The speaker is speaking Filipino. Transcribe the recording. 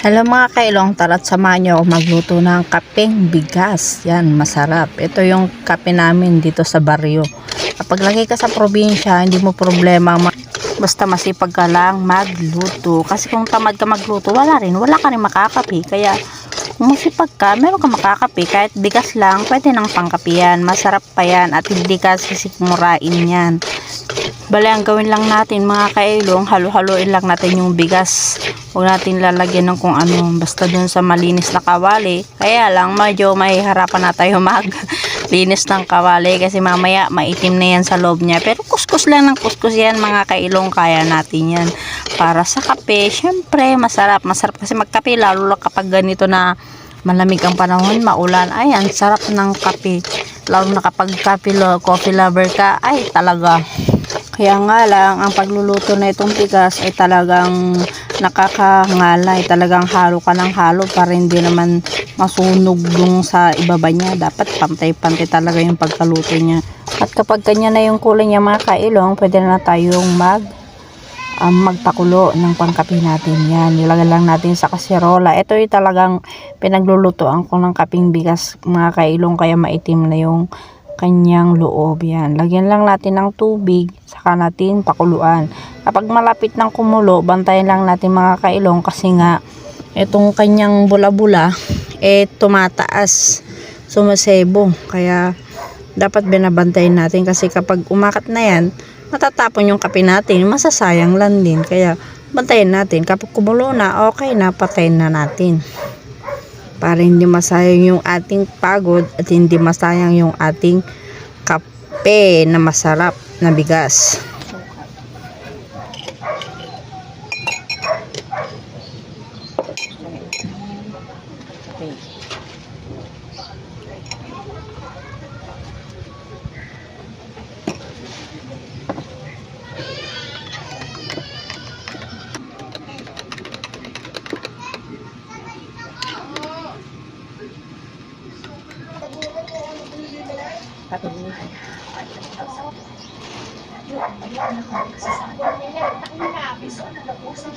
Hello mga kailong, tara't samahan ako magluto ng kapeng bigas. Yan, masarap. Ito yung kape namin dito sa baryo. Kapag lagi ka sa probinsya, hindi mo problema. ma- Basta masipag ka lang magluto. Kasi kung tamad ka magluto, wala rin. Wala ka rin makakape. Kaya kung masipag ka, meron ka makakape. Kahit bigas lang, pwede nang pangkape yan. Masarap pa yan at hindi ka sisikmurain yan. Bale, ang gawin lang natin mga kailong, halo-haloin lang natin yung bigas. Huwag natin lalagyan ng kung ano, basta dun sa malinis na kawali. Kaya lang, medyo may harapan na tayo mag linis ng kawali kasi mamaya maitim na yan sa loob niya. Pero kuskus lang ng kuskus yan mga kailong, kaya natin yan. Para sa kape, syempre masarap. Masarap kasi magkape, lalo lang kapag ganito na malamig ang panahon, maulan. Ay, ang sarap ng kape. Lalo na kapag kape, lo- coffee lover ka, ay talaga kaya nga lang, ang pagluluto na itong bigas ay talagang nakakangalay. Talagang halo ka ng halo para hindi naman masunog yung sa ibaba niya. Dapat pantay-pantay talaga yung pagkaluto niya. At kapag kanya na yung kulay niya mga kailong, pwede na tayong mag um, magpakulo ng pangkape natin yan. Nilagay lang natin sa kaserola. Ito yung talagang pinaglulutoan ko ng kaping bigas mga kailong kaya maitim na yung kanyang loob yan. Lagyan lang natin ng tubig, saka natin pakuluan. Kapag malapit ng kumulo, bantayan lang natin mga kailong kasi nga itong kanyang bula-bula eh tumataas, sumasebo. Kaya dapat binabantayan natin kasi kapag umakat na yan, matatapon yung kape natin, masasayang lang din. Kaya bantayan natin. Kapag kumulo na, okay na, patayin na natin para hindi masayang yung ating pagod at hindi masayang yung ating kape na masarap na bigas. Okay. patuluhan. Yun, ayun na kami kasasama. Gusto na nag-usap